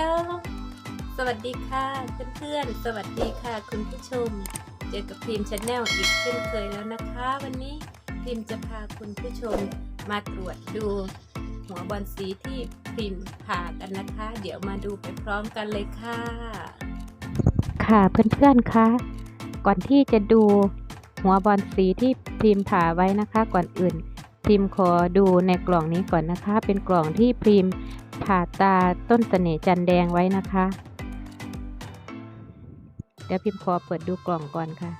ลสวัสดีค่ะเพื่อนๆ สวัสดีค่ะ คุณผู้ชม เจอกับพิมพ์ชาแนลอีกเช่นเคยแล้วนะคะ วันนี้พิมพ์จะพาคุณผู้ชมมาตรวจดูหัวบอลสีที่พิมพ์ผ่ากันนะคะ เดี๋ยวมาดูไปพร้อมกันเลยค่ะ ค่ะเพื่อนๆคะก่อนที่จะดูหัวบอลสีที่พิมพ์ผ่าไว้นะคะ ก่อนอื่นพิมพ์ขอดูในกล่องนี้ก่อนนะคะ เป็นกล่องที่พิมพ์ ผ่าตาต้นเสน่ห์จันแดงไว้นะคะ เดี๋ยวพิมพ์ขอเปิดดูกล่องก่อนค่ะ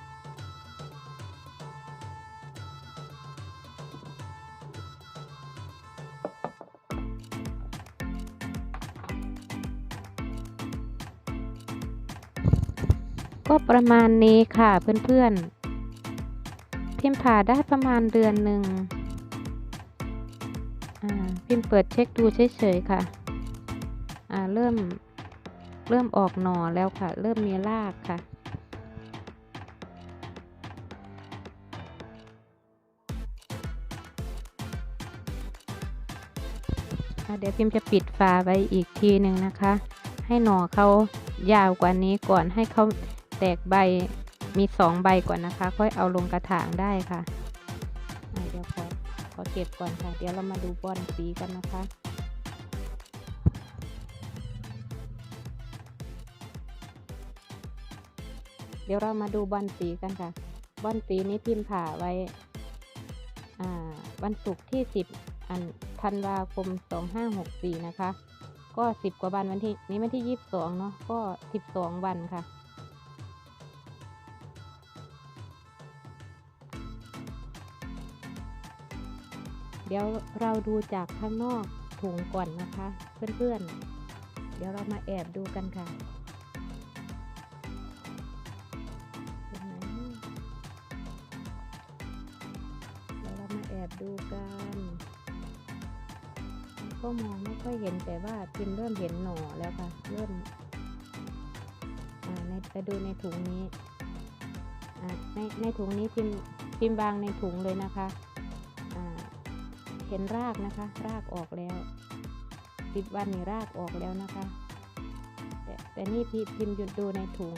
ก็ประมาณนี้ค่ะเพื่อนๆพิมพ์ผ่าได้ประมาณเดือนหนึ่ง พิมพ์เปิดเช็คดูเฉยๆค่ะอ่าเริ่มเริ่มออกหน่อแล้วค่ะ เริ่มมีรากค่ะ เดี๋ยวพิมพ์จะปิดฝาไว้อีกทีหนึ่งนะคะ ให้หน่อเขายาวกว่านี้ก่อนให้เขาแตกใบมีสองใบก่อนนะคะ ค่อยเอาลงกระถางได้ค่ะ ขอเก็บก่อนค่ะ เดี๋ยวเรามาดูบอลสีกันนะคะเดี๋ยวเรามาดูบอลสีกันค่ะ บอลสีนี้พิมพ์ผ่าไว้วันศุกร์ที่ 10 อันธันวาคม 2564 นะคะ ก็ 10 กว่าวันวันที่นี้วันที่ 22 เนาะก็ 12 วันค่ะ เดี๋ยวเราดูจากข้างนอกถุงก่อนนะคะ เพื่อนๆ เดี๋ยวเรามาแอบดูกันค่ะเดี๋ยวเรามาแอบดูกัน ก็มองไม่ค่อยเห็นแต่ว่าพิมเริ่มเห็นหน่อแล้วค่ะ เริ่มอ่าในไปดูในถุงนี้อ่าในในถุงนี้พิมพิมพ์วางในถุงเลยนะคะ เห็นรากนะคะ รากออกแล้วสิบวันนี่รากออกแล้วนะคะ แต่แต่นี่พิพิมพ์หยุดดูในถุง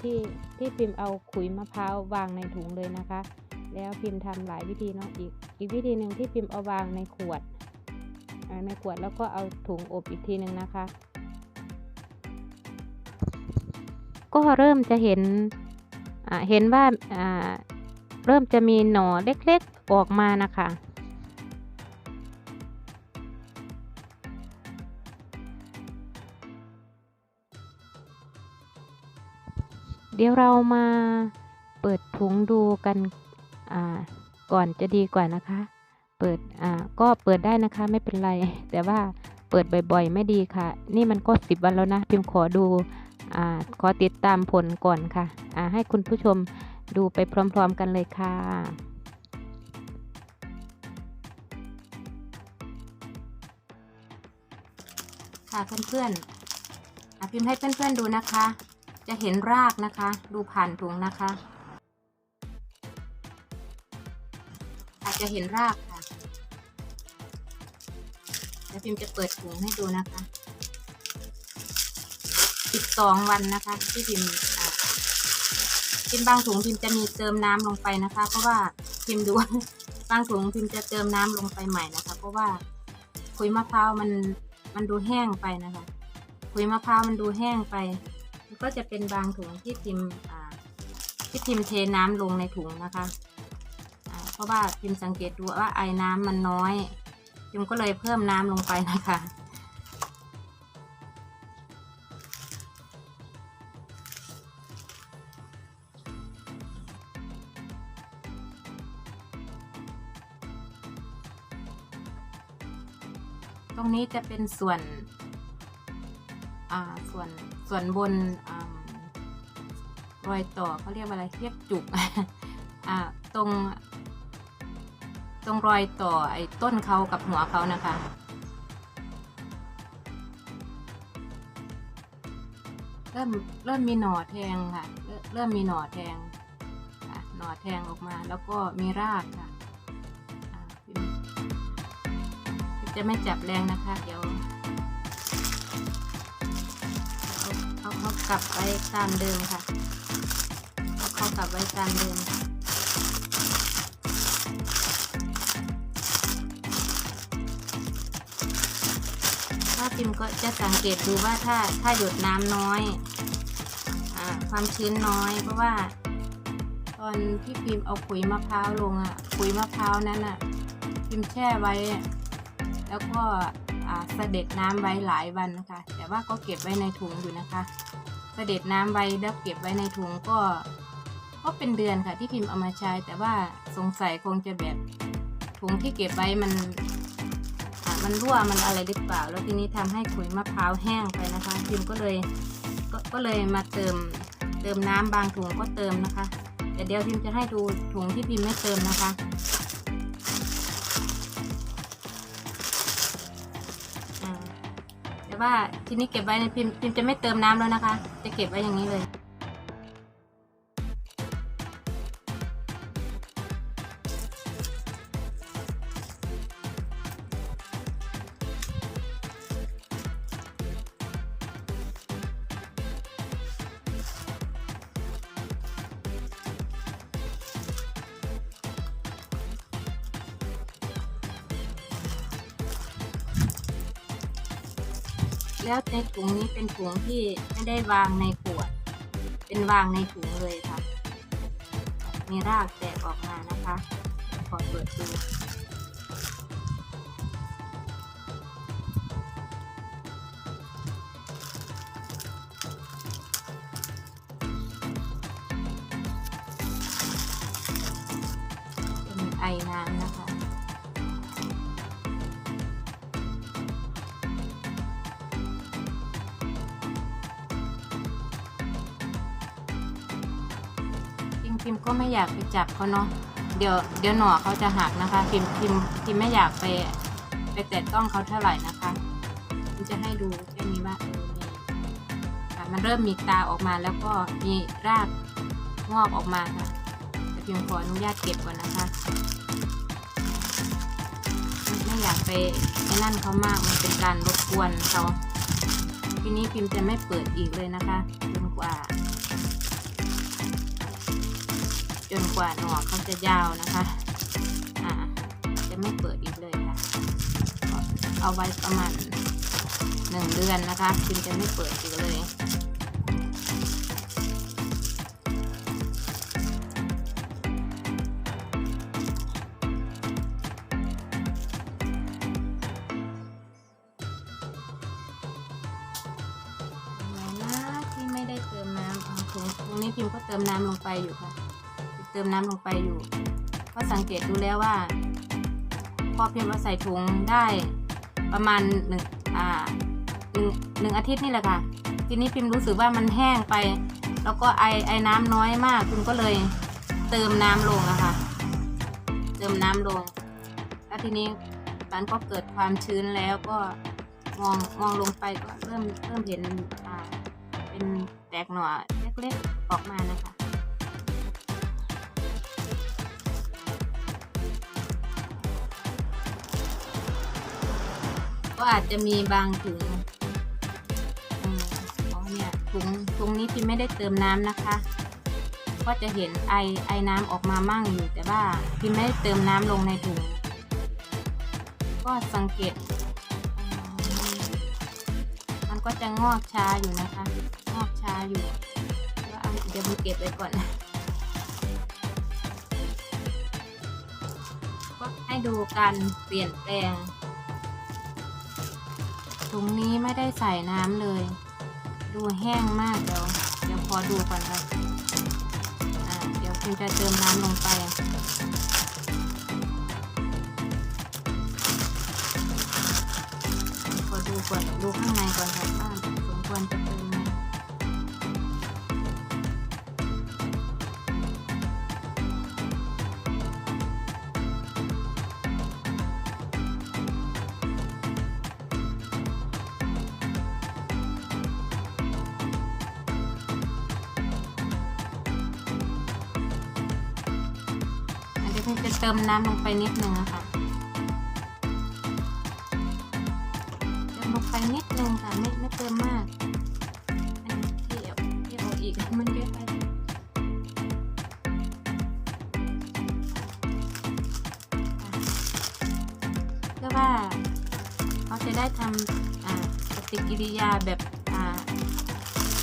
ที่ที่พิมพ์เอาขุยมะพร้าววางในถุงเลยนะคะ แล้วพิมพ์ทำหลายวิธีเนาะอีก อีกวิธีหนึ่งที่พิมพ์เอาวางในขวดในขวดแล้วก็เอาถุงอบอีกทีหนึ่งนะคะ ก็เริ่มจะเห็นเห็นว่าเริ่มจะมีหน่อเล็กๆออกมานะคะ เดี๋ยวเรามาเปิดถุงดูกันก่อนจะดีกว่านะคะ เปิดก็เปิดได้นะคะไม่เป็นไร แต่ว่าเปิดบ่อยๆ ไม่ดีค่ะ นี่มันก็สิบวันแล้วนะพิมพ์ขอดูอขอติดตามผลก่อนค่ะอ่าให้คุณผู้ชมดูไปพร้อมๆกันเลยค่ะค่ะเพื่อนๆพิมพ์ให้เพื่อนๆดูนะคะ จะเห็นรากนะคะ ดูผ่านถุงนะคะ อาจจะเห็นรากค่ะเดี๋ยวพิมจะเปิดถุงให้ดูนะคะ 12 วันนะคะ ที่พิมพิมบางถุงพิมจะมีเติมน้ำลงไปนะคะ เพราะว่าพิมดูบางถุงพิมจะเติมน้ำลงไปใหม่นะคะ เพราะว่าขุยมะพร้าวมันมันดูแห้งไปนะคะขุยมะพร้าวมันดูแห้งไป ก็จะเป็นบางถุงที่พิมพ์ที่พิมพ์เทน้ำลงในถุงนะคะเพราะว่าพิมพ์สังเกตดูว่าไอ้น้ำมันน้อย พิมพ์ก็เลยเพิ่มน้ำลงไปนะคะตรงนี้จะเป็นส่วน ส่วนส่วนบนอรอยต่อเขาเรียกว่าอะไรเรียกจุกตรงตรงรอยต่อไอ้ต้นเขากับหัวเขานะคะ เริ่มเริ่มมีหน่อแทงค่ะ เริ่มมีหน่อแทงค่ะหน่อแทงออกมาแล้วก็มีรากค่ะจะไม่จับแรงนะคะ เดี๋ยว กลับไว้ตามเดิมค่ะเอาเขากลับไว้ตามเดิมถ้าพิมพ์ก็จะสังเกตดูว่าถ้าถ้าหยดน้ำน้อยอความชื้นน้อย เพราะว่า ตอนที่พิมพ์เอาขุยมะพร้าวลงอะขุยมะพร้าวนั้นอะพิมพ์แช่ไว้ แล้วก็เสด็จน้ำไว้หลายวันนะคะ แต่ว่าก็เก็บไว้ในถุงอยู่นะคะ เสด็จน้ำไว้แล้วเก็บไว้ในถุงก็ ก็เป็นเดือนค่ะที่พิมพ์เอามาใช้ แต่ว่าสงสัยคงจะแบบถุงที่เก็บไว้มันอะมันรั่วมันอะไรหรือเปล่า แล้วทีนี้ทำให้ขุยมะพร้าวแห้งไปนะคะพิมก็เลยกก็เลยมาเติมเติมน้ำบางถุงก็เติมนะคะแต่เดี๋ยวพิมจะให้ดูถุงที่พิมไม่เติมนะคะ แต่ว่าทีนี้เก็บไว้ในพิมพิมจะไม่เติมน้ำแล้วนะคะ จะเก็บไว้อย่างนี้เลย แล้วในถุงนี้เป็นถุงที่ไม่ได้วางในขวด เป็นวางในถุงเลยค่ะ มีรากแตกออกมานะคะ ขอเปิดดู อยากไปจับเขาเนาะเดี๋ยวเดี๋ยวหน่อเขาจะหักนะคะพิมพิมพิมไม่อยากไปไปแตะต้องเขาเท่าไหร่นะคะพิมจะให้ดูแค่นี้ว่ามีค่ะมันเริ่มมีตาออกมาแล้วก็มีรากงอกออกมาค่ะแต่พิมขออนุญาตเก็บก่อนนะคะไม่ไม่อยากไปไอ้นั่นเขามากมันเป็นการรบกวนเขาทีนี้พิมจะไม่เปิดอีกเลยนะคะจนกว่า นกว่าหนอกเขาจะยาวนะคะ อ่า จะไม่เปิดอีกเลยค่ะ เอาไว้ประมาณหนึ่งเดือนนะคะจึงจะไม่เปิดอีกเลยอะไรนะที่ไม่ได้เติมน้ำตรงนี้พิมพ์ก็เติมน้ำลงไปอยู่ค่ะ ติมน้ำลงไปอยู่ ก็สังเกตดูแล้วว่า พอพิมพ์เอาใส่ถุงได้ประมาณหนึ่งอ่าหนึ่งหนึ่งอาทิตย์นี่แหละค่ะ ทีนี้พิมพ์รู้สึกว่ามันแห้งไป แล้วก็ไอไอน้ำน้อยมากพิมก็เลยเติมน้ำลงอะค่ะ เติมน้ำลง แล้วทีนี้มันก็เกิดความชื้นแล้วก็มองมองลงไปก็เริ่มเริ่มเห็นอ่าเป็นแตกหน่อเล็กๆออกมานะคะ อาจจะมีบางถุงอ๋อเนี่ยถุงถุงนี้พิมไม่ได้เติมน้ำนะคะ ก็จะเห็นไอไอน้ำออกมามั่งอยู่แต่ว่าพิมไม่ได้เติมน้ำลงในถุง ก็สังเกต มันก็จะงอกช้าอยู่นะคะ งอกช้าอยู่ก็เอาเดี๋ยวพิมเก็บไว้ก่อนก็ให้ดูการเปลี่ยนแปลง ถุงนี้ไม่ได้ใส่น้ำเลย ดูแห้งมากเดี๋ยวเดี๋ยวขอดูก่อนครับอ่าเดี๋ยวคุณจะเติมน้ำลงไปขอดูก่อนดูข้างในก่อนครับว่าสมควรจะ จะเติมน้ำลงไปนิดนึงอะค่ะเติมลงไปนิดนึงค่ะไม่ไม่เติมมากอันที่อีกมันเยอะไปเพื่อว่าเขาจะได้ทำอ่าปฏิกิริยาแบบ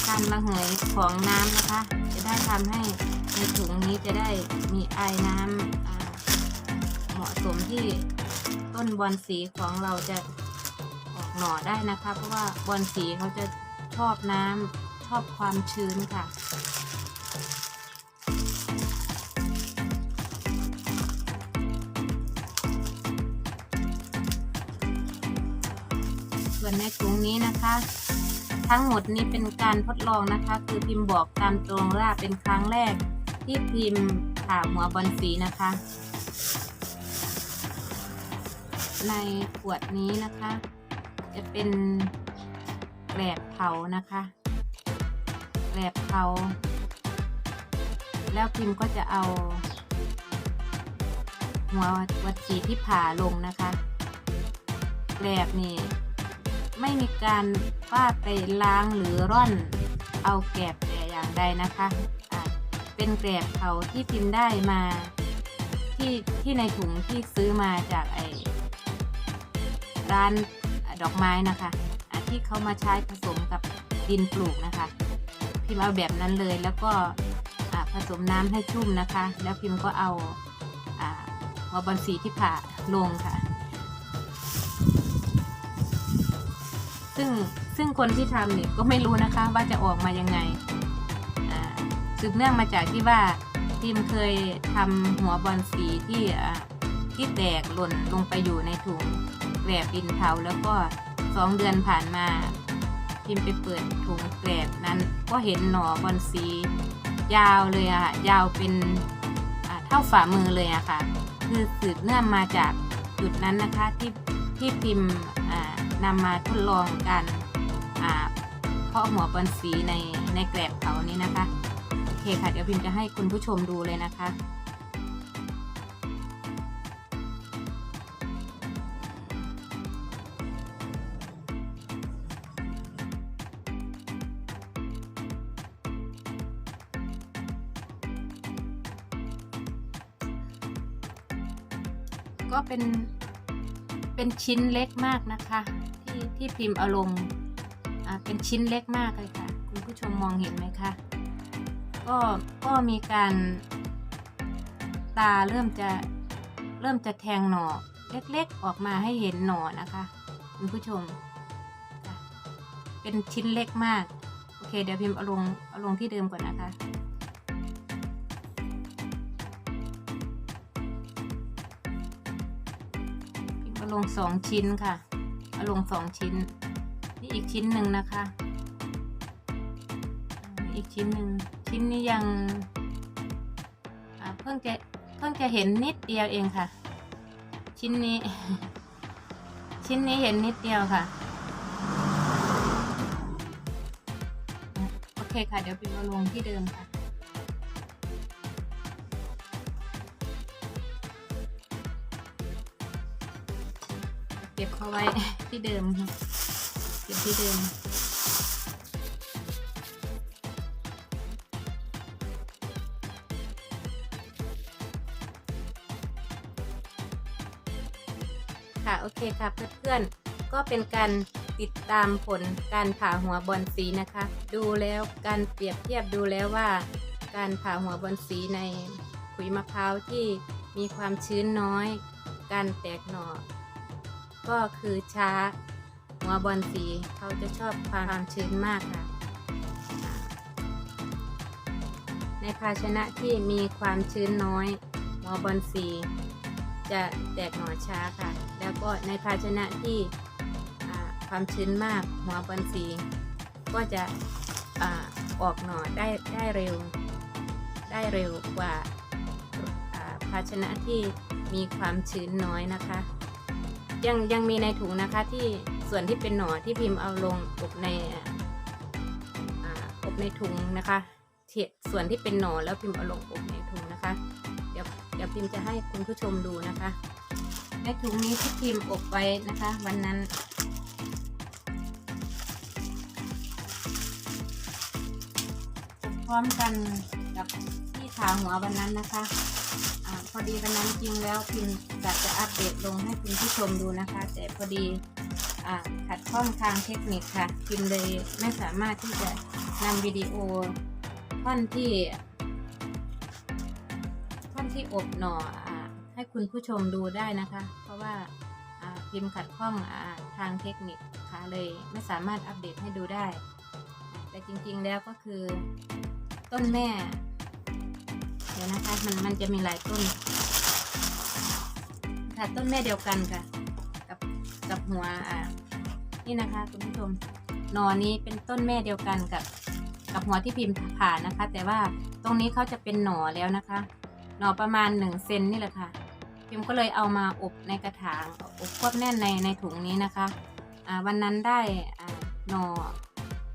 การระเหยของน้ำนะคะ จะได้ทำให้ ถุงนี้จะได้มีไอน้ำเหมาะสมที่ต้นบอนสีของเราจะออกหน่อได้นะคะ เพราะว่าบอนสีเขาจะชอบน้ำชอบความชื้นค่ะส่วนในถุงนี้นะคะ ทั้งหมดนี้เป็นการทดลองนะคะ คือพิมพ์บอกตามตรงว่าเป็นครั้งแรก ที่พิมพ์ผ่าหัวบอลสีนะคะ ในขวดนี้นะคะ จะเป็นแกลบเผานะคะแกลบเผาแล้วพิมพ์ก็จะเอา หัววัดสีที่ผ่าลงนะคะแกลบนี่ไม่มีการว่าไปล้างหรือร่อนเอาแกลบแต่อย่างใดนะคะ เป็นแกลบเขาที่พิมพ์ได้มาที่ที่ในถุงที่ซื้อมาจากไอร้านดอกไม้นะคะอะที่เขามาใช้ผสมกับดินปลูกนะคะ พิมพ์เอาแบบนั้นเลยแล้วก็ผสมน้ำให้ชุ่มนะคะ แล้วพิมพ์ก็เอาอ่าหัวบอลสีที่ผ่าลงค่ะ ซึ่งซึ่งคนที่ทำเนี่ยก็ไม่รู้นะคะว่าจะออกมายังไง สืบเนื่องมาจากที่ว่าพิมเคยทำหัวบอลสีที่ที่แตกหล่นลงไปอยู่ในถุงแกลบดินเผาแล้วก็สองเดือนผ่านมาพิมไปเปิดถุงแกลบนั้นก็เห็นหน่อบอลสี ยาวเลยอะค่ะยาวเป็นเท่าฝ่ามือเลยอะค่ะ คือสืบเนื่องมาจากจุดนั้นนะคะที่ที่พิมพ์อ่านำมาทดลองการเพาะหัวบอลสีในในแกลบเขานี้นะคะ เคค่ะ เดี๋ยวพิมจะให้คุณผู้ชมดูเลยนะคะ ก็เป็นเป็นชิ้นเล็กมากนะคะ ที่ที่พิมพ์เอาลงอ่าเป็นชิ้นเล็กมากเลยค่ะ คุณผู้ชมมองเห็นไหมคะ ก็ก็มีการตาเริ่มจะเริ่มจะแทงหน่อเล็กๆออกมาให้เห็นหน่อนะคะคุณผู้ชม เป็นชิ้นเล็กมาก โอเค เดี๋ยวพิมพ์เอาลงเอาลงที่เดิมก่อนนะคะพิมพ์เอาลงสองชิ้นค่ะเอาลงสองชิ้น นี่อีกชิ้นหนึ่งนะคะ อีกชิ้นหนึ่ง ชิ้นนี้ยังเพิ่งจะเพิ่งจะเห็นนิดเดียวเองค่ะ ชิ้นนี้ ชิ้นนี้เห็นนิดเดียวค่ะ โอเคค่ะ เดี๋ยวพิมพ์เอาลงที่เดิมค่ะเก็บเขาไว้ที่เดิมค่ะเก็บที่เดิม ค่ะ โอเคค่ะเพื่อนๆ ก็เป็นการติดตามผลการผ่าหัวบอลสีนะคะ ดูแล้วการเปรียบเทียบดูแล้วว่า การผ่าหัวบอลสีในขุยมะพร้าวที่มีความชื้นน้อย การแตกหน่อ ก็คือช้า หัวบอลสีเขาจะชอบความชื้นมากค่ะ ในภาชนะที่มีความชื้นน้อย หัวบอลสี จะแตกหน่อช้าค่ะ แล้วก็ในภาชนะที่ความชื้นมากหัวบอลสีก็จะอออกหน่อได้ได้เร็ว ได้เร็วกว่าภาชนะที่มีความชื้นน้อยนะคะ ยังยังมีในถุงนะคะที่ส่วนที่เป็นหน่อที่พิมพ์เอาลงอบในออบในถุงนะคะส่วนที่เป็นหน่อแล้วพิมพ์เอาลงอบใน ดี๋ยวพิมพ์จะให้คุณผู้ชมดูนะคะ ในถุงนี้ที่พิมพ์อบไว้นะคะ วันนั้นอบร้อมกันกับที่ขาหัววันนั้นนะคะอาพอดีวันนั้นจริงแล้วพิมอยากจะอัปเดตลงให้คุณผู้ชมดูนะคะ แต่พอดีอ่าขัดข้องทางเทคนิคค่ะพิมเลยไม่สามารถที่จะนำวิดีโอท่อนที่ ที่อบหน่ออให้คุณผู้ชมดูได้นะคะ เพราะว่าพิมพ์ขัดข้องอทางเทคนิคค่ะเลยไม่สามารถอัปเดตให้ดูได้ แต่จริงๆแล้วก็คือต้นแม่ เดี๋ยวนะคะมันมันจะมีหลายต้น ค่ะต้นแม่เดียวกันค่ะ กับกับหัวอ่านี่นะคะคุณผู้ชมหนอนี้เป็นต้นแม่เดียวกันกับ กับหัวที่พิมพ์ผ่านนะคะ แต่ว่าตรงนี้เขาจะเป็นหน่อแล้วนะคะ หน่อประมาณหนึ่งเซนนี่แหละค่ะพิมก็เลยเอามาอบในกระถางอบควบแน่นในในถุงนี้นะคะอ่าวันนั้นได้อ่าหน่อ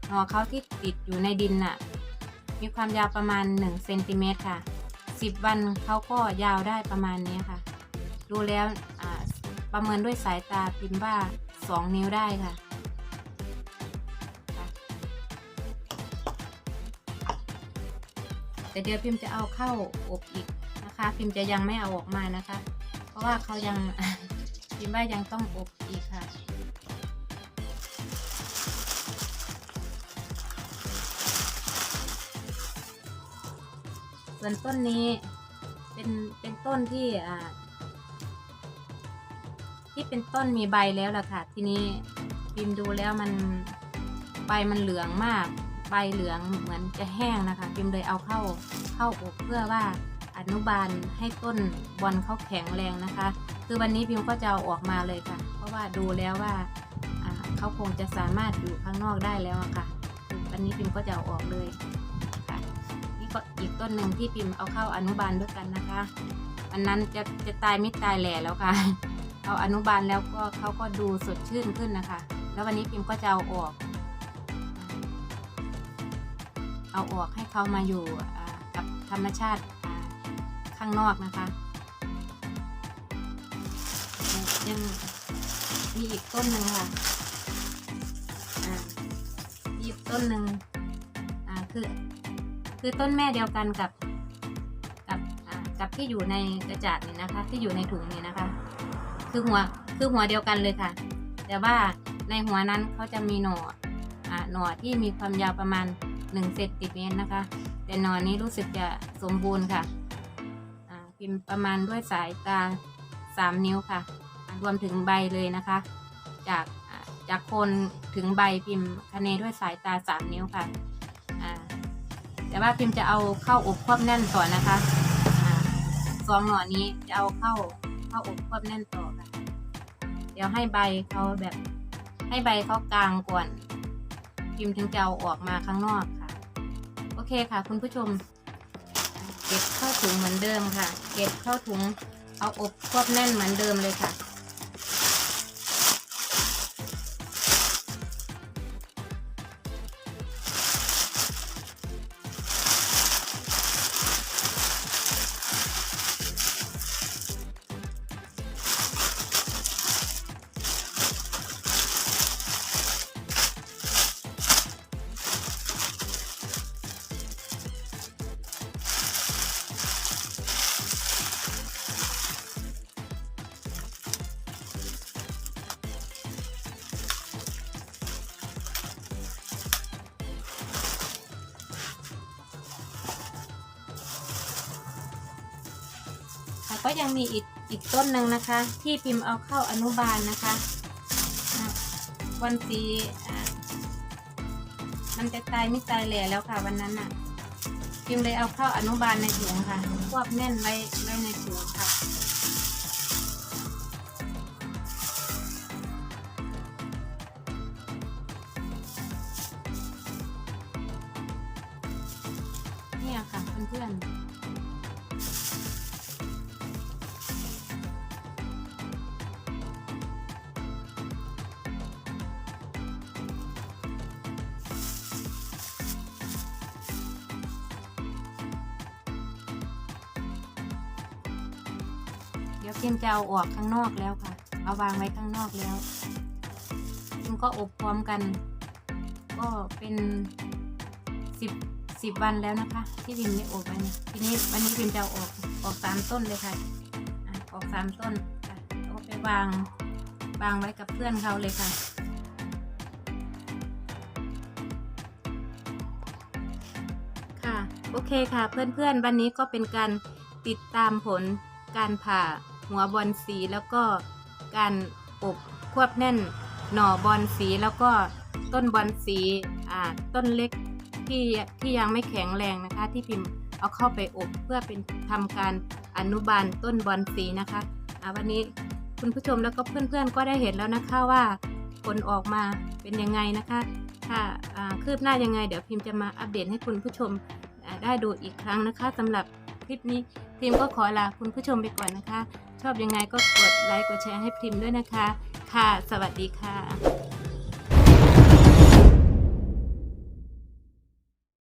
หน่อเขาที่ติดอยู่ในดินน่ะ มีความยาวประมาณ1เซนติเมตรค่ะ 10 วันเขาก็ยาวได้ประมาณนี้ค่ะ ดูแล้วอ่าประเมินด้วยสายตาพิมพ์ว่า 2 นิ้วได้ค่ะค่ะแต่เดี๋ยวพิมพ์จะเอาเข้าอบอีก นะคะ พิมพ์จะยังไม่เอาออกมานะคะ เพราะว่าเขายังพิมพ์ว่ายังต้องอบอีกค่ะส่วนต้นนี้เป็นเป็นต้นที่อ่าที่เป็นต้นมีใบแล้วล่ะค่ะ ทีนี้พิมพ์ดูแล้วมันใบมันเหลืองมาก ใบเหลืองเหมือนจะแห้งนะคะพิมพ์เลยเอาเข้าเข้าอบเพื่อว่า นุบาลให้ต้นบอลเขาแข็งแรงนะคะ คือวันนี้พิมก็จะเอาออกมาเลยค่ะ เพราะว่าดูแล้วว่าเขาคงจะสามารถอยู่ข้างนอกได้แล้วะค่ะคือวันนี้พิมก็จะเอาออกเลยค่ะนี่ก็อีกต้นหนึ่งที่พิมเอาเข้าอนุบาลด้วยกันนะคะ อันนั้นจะจะตายไม่ตายแหล่แล้วค่ะ เอาอนุบาลแล้วก็เขาก็ดูสดชื่นขึ้นนะคะ แล้ววันนี้พิมก็จะเอาออก เอาออกให้เขามาอยู่กับธรรมชาติ ข้างนอกนะคะ ยังมีอีกต้นหนึ่งค่ะอ่ามีอีกต้นหนึ่งอ่าคือคือต้นแม่เดียวกันกับกับกับที่อยู่ในกระจาดนี่นะคะ ที่อยู่ในถุงนี่นะคะ คือหัวคือหัวเดียวกันเลยค่ะ แต่ว่าในหัวนั้นเขาจะมีหน่ออ่าหน่อที่มีความยาวประมาณ1เซนติเมตรนะคะ แต่หน่อนี้รู้สึกจะสมบูรณ์ค่ะ พิมพ์ประมาณด้วยสายตา 3 นิ้วค่ะ รวมถึงใบเลยนะคะ จากจากโคนถึงใบพิมพ์คะเนด้วยสายตา 3 นิ้วค่ะแต่ว่าพิมพ์จะเอาเข้าอบควบแน่นก่อนะคะสองหน่อนี้จะเอาเข้าเข้าอบควบแน่นต่อค่ะ เดี๋ยวให้ใบเขาแบบให้ใบเขากลางก่อน พิมพ์ถึงจะเอาออกมาข้างนอกค่ะ โอเคค่ะ คุณผู้ชม เก็บเข้าถุงเหมือนเดิมค่ะ เก็บเข้าถุงเอาอบควบแน่นเหมือนเดิมเลยค่ะ ก็ยังมีอีกอีกต้นหนึ่งนะคะ ที่พิมพ์เอาเข้าอนุบาลนะคะวันสีมันจะตายไม่ตายแหล่แล้วค่ะวันนั้นน่ะพิมพ์เลยเอาเข้าอนุบาลในถุงค่ะควบแน่นไว้ไว้ในถุงค่ะ เดี๋ยมจะเอาออกข้างนอกแล้วค่ะ เอาวางไว้ข้างนอกแล้วพิมก็อบพร้อมกัน ก็เป็นสิบสิบวันแล้วนะคะ ที่พิมพ์ได้อบไว้เนี่ยทีนี้วันนี้พิมพ์จะออกออกสามต้นเลยค่ะอะออกสามต้นค่ะเอาไปวางวางไว้กับเพื่อนเขาเลยค่ะค่ะโอเคค่ะเพื่อนๆวันนี้ก็เป็นการติดตามผลการผ่า หัวบอลสีแล้วก็การอบควบแน่นหน่อบอลสีแล้วก็ต้นบอลสีอ่าต้นเล็กที่ที่ยังไม่แข็งแรงนะคะ ที่พิมพ์เอาเข้าไปอบเพื่อเป็นทำการอนุบาลต้นบอลสีนะคะอ่าวันนี้คุณผู้ชมแล้วก็เพื่อนๆก็ได้เห็นแล้วนะคะว่าผลออกมาเป็นยังไงนะคะถ้าอ่าคืบหน้ายังไง เดี๋ยวพิมพ์จะมาอัปเดตให้คุณผู้ชมได้ดูอีกครั้งนะคะสำหรับคลิปนี้พิมพ์ก็ขอลาคุณผู้ชมไปก่อนนะคะ ชอบยังไงก็กดไลค์กดแชร์ให้พิมพ์ด้วยนะคะ ค่ะ สวัสดีค่ะ